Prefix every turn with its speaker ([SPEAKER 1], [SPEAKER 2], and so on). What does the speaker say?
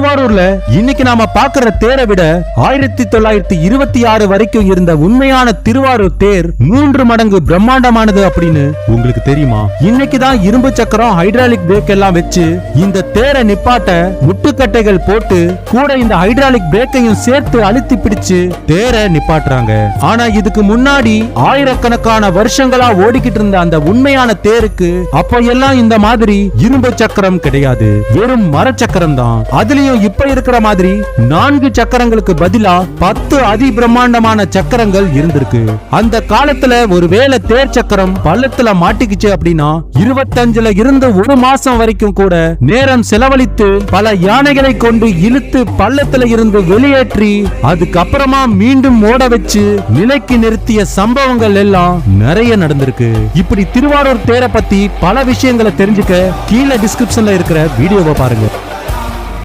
[SPEAKER 1] திருவாரூர்ல இன்னைக்கு நாம பாக்குற தேரை விட ஆயிரத்தி தொள்ளாயிரத்தி இருபத்தி ஆறு வரைக்கும் இருந்த உண்மையான திருவாரூர் தேர் மூன்று மடங்கு பிரம்மாண்டமானது அப்படின்னு உங்களுக்கு தெரியுமா? இன்னைக்கு தான் இரும்பு சக்கரம் ஹைட்ராலிக் பிரேக் எல்லாம் வச்சு இந்த தேரை நிப்பாட்ட முட்டுக்கட்டைகள் போட்டு கூட இந்த ஹைட்ராலிக் பிரேக்கையும் சேர்த்து அழுத்தி பிடிச்சு தேரை நிப்பாட்டுறாங்க. ஆனா இதுக்கு முன்னாடி ஆயிரக்கணக்கான வருஷங்களா ஓடிக்கிட்டு இருந்த அந்த உண்மையான தேருக்கு அப்ப எல்லாம் இந்த மாதிரி இரும்பு சக்கரம் கிடையாது. வெறும் மரச்சக்கரம் தான். அதுலயும் இப்ப இருக்கிற மாதிரி நான்கு சக்கரங்களுக்கு பதிலா பத்து அதி பிரம்மாண்டமான சக்கரங்கள் இருந்திருக்கு. அந்த காலத்துல ஒருவேளை தேர் சக்கரம் பள்ளத்துல மாட்டிக்கிச்சு அப்படின்னா இருபத்தஞ்சுல இருந்து ஒரு மாசம் வரைக்கும் கூட நேரம் செலவழித்து பல யானைகளை கொண்டு இழுத்து பள்ளத்துல இருந்து வெளியேற்றி அதுக்கப்புறமா மீண்டும் ஓட வச்சு நிலைக்கு நிறுத்திய சம்பவங்கள் எல்லாம் நிறைய நடந்திருக்கு. இப்படி திருவாரூர் தேரை பத்தி பல விஷயங்களை தெரிஞ்சுக்க கீழே டிஸ்கிரிப்ஷன்ல இருக்கிற வீடியோவை பாருங்க.